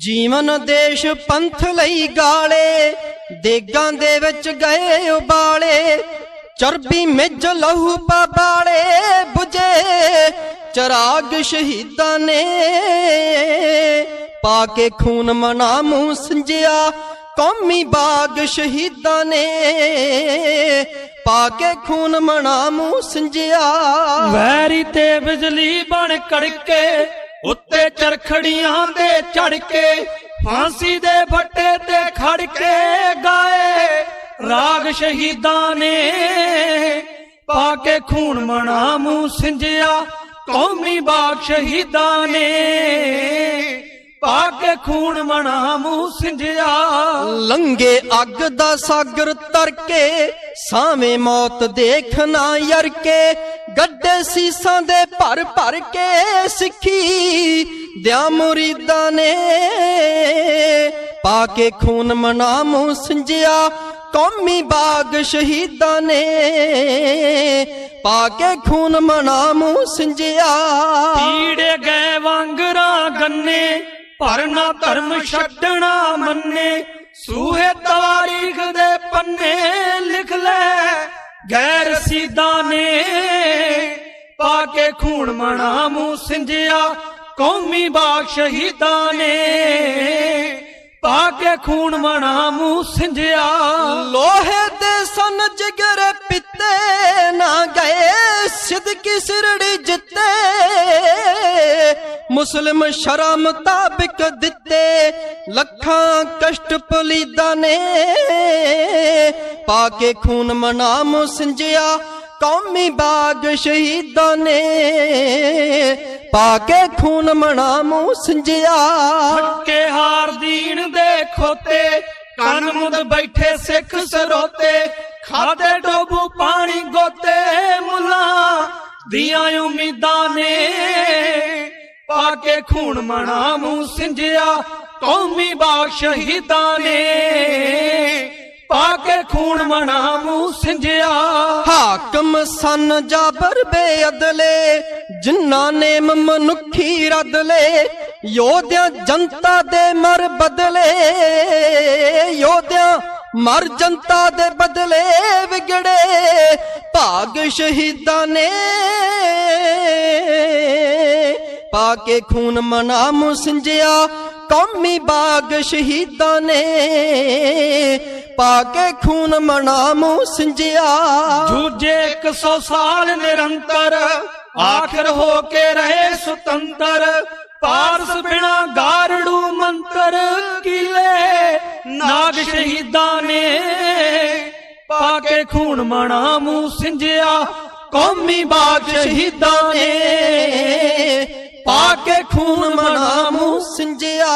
ਜੀਵਨ ਦੇਸ਼ ਪੰਥ ਲਈ ਗਾਲੇ, ਦੇਗਾਂ ਦੇ ਵਿੱਚ ਗਏ ਉਬਾਲੇ, ਚਰਬੀ ਮਿੱਝ ਲਹੂ ਪਾਬਾਲੇ 부ਜੇ ਚਰਾਗ ਸ਼ਹੀਦਾਂ ਨੇ। ਪਾ ਕੇ ਖੂਨ ਮਨਾ ਮੂੰਹ ਸਿੰਜਿਆ ਕੌਮੀ ਬਾਗ ਸ਼ਹੀਦਾਂ ਨੇ। ਪਾ ਕੇ ਖੂਨ ਮਨਾ ਮੂੰਹ ਸਿੰਜਿਆ। ਵੈਰੀ ਤੇ ਬਿਜਲੀ ਬਣ ਕੜਕੇ ਉੱਤੇ ਚਰਖੜੀਆਂ ਦੇ ਚੜ ਕੇ, ਫਾਂਸੀ ਦੇ ਫੱਟੇ ਤੇ ਖੜ ਕੇ ਗਾਏ। ਰਾਗ ਸ਼ਹੀਦਾਂ ਨੇ ਪਾ ਕੇ ਖੂਨ ਮਣਾ ਮੂੰਹ ਸਿੰਜਿਆ, ਕੌਮੀ ਬਾਗ ਸ਼ਹੀਦਾਂ ਨੇ ਪਾ ਕੇ ਖੂਨ ਮਣਾ ਮੂੰਹ ਸਿੰਜਿਆ। ਲੰਗੇ ਅੱਗ ਦਾ ਸਾਗਰ ਤਰ ਕੇ, ਸਾਵੇਂ ਮੌਤ ਦੇਖਣਾ ਯਰ ਕੇ ਗੱਡੇ ਸੀਸਾਂ ਦੇ ਭਰ ਭਰ ਕੇ ਸਿੱਖੀ ਦਿਆ ਮੁਰੀਦਾਂ ਨੇ। ਪਾ ਕੇ ਖੂਨ ਮਨਾ ਮੂੰਹ ਸਿੰਜਿਆ ਕੌਮੀ ਬਾਗ ਸ਼ਹੀਦਾਂ ਨੇ। ਪਾ ਕੇ ਖੂਨ ਮਨਾ ਮੂੰਹ ਸਿੰਜਿਆ ਪੀੜੇ ਗਏ ਵਾਂਗਰਾਂ ਗੰਨੇ, ਭਰਨਾ ਧਰਮ ਛੱਡਣਾ ਮੰਨੇ। ਸੂਹੇ ਤਾਰੀਖ ਦੇ ਪੰਨੇ ਲਿਖ ਲੈ, ਗੈਰ ਸੀਦਾਂ ਨੇ ਕੇ ਖੂਨ ਮਣਾ ਮੂੰਹ ਸਿੰਜਿਆ, ਕੌਮੀ ਬਾਗ ਸ਼ਹੀਦਾਂ ਨੇ। ਪਾ ਕੇ ਖੂਨ ਮਣਾ ਮੂੰਹ ਸਿੰਜਿਆ। ਲੋਹੇ ਦੇ ਸਨ ਜਿਗਰ ਪਿੱਤੇ, ਨਾ ਗਏ ਸਿਦਕੀ ਸਿਰੜੀ ਜਿੱਤੇ। ਮੁਸਲਮ ਸ਼ਰਾ ਮੁਤਾਬਿਕ ਦਿੱਤੇ, ਲੱਖਾਂ ਕਸ਼ਟ ਪਲੀਦਾ ਨੇ। ਪਾ ਕੇ ਖੂਨ ਮਨਾਮ ਸਿੰਜਿਆ ਕੌਮੀ ਬਾਗ ਸ਼ਹੀਦਾਂ ਨੇ ਪਾ ਕੇ ਖੂਨ ਮਨਾਮ ਸਿੰਜਿਆ। ਕੇ ਹਾਰ ਦੀਨ ਦੇ ਖੋਤੇ ਕੰਨ ਮੁੰਦ ਬੈਠੇ ਸਿੱਖ ਸਰੋਤੇ ਖਾਦੇ ਡੋਬੂ ਪਾਣੀ ਗੋਤੇ ਮੁੱਲਾ ਦੀਆਂ ਉਮੀਦਾਂ ਨੇ। ਪਾ ਕੇ ਖੂਨ ਮਣਾ ਮੂੰਹ ਸਿੰਜਿਆ ਕੌਮੀ ਬਾਗ ਸ਼ਹੀਦਾਂ ਨੇ। ਪਾ ਕੇ ਖੂਨ ਮਣਾ ਮੂੰਹ ਸਿੰਜਿਆ। ਹਾਕਮ ਸਨ ਜਾਬਰ ਬੇਅਦਲੇ, ਜਿਨ੍ਹਾਂ ਨੇ ਮਨੁੱਖੀ ਰਦਲੇ ਯੋਧਿਆਂ ਜਨਤਾ ਦੇ ਮਰ ਬਦਲੇ, ਯੋਧਿਆਂ ਮਰ ਜਨਤਾ ਦੇ ਬਦਲੇ ਵਿਗੜੇ, ਭਾਗ ਸ਼ਹੀਦਾਂ ਨੇ। ਪਾ ਕੇ ਖੂਨ ਮਨਾ ਮੂੰਹ ਸਿੰਜਿਆ ਕੌਮੀ ਬਾਗ ਸ਼ਹੀਦਾਂ ਨੇ। ਪਾ ਕੇ ਖੂਨ ਮਨਾ ਮੂੰਹ ਸਿੰਜਿਆ। ਜੂਝੇ 100 ਸਾਲ ਨਿਰੰਤਰ, ਆਖਰ ਹੋ ਕੇ ਰਹੇ ਸੁਤੰਤਰ। ਪਾਰਸ ਬਿਨਾ ਗਾਰੜੂ ਮੰਤਰ ਕਿਲੇ, ਨਾਗ ਸ਼ਹੀਦਾਂ ਨੇ ਪਾ ਕੇ ਖੂਨ ਮਣਾ ਮੂੰਹ ਸਿੰਜਿਆ। ਕੌਮੀ ਬਾਗ ਸ਼ਹੀਦਾਂ ਨੇ ਪਾ ਕੇ ਖੂਨ ਮਨਾ ਮੂੰਹ ਸਿੰਜਿਆ।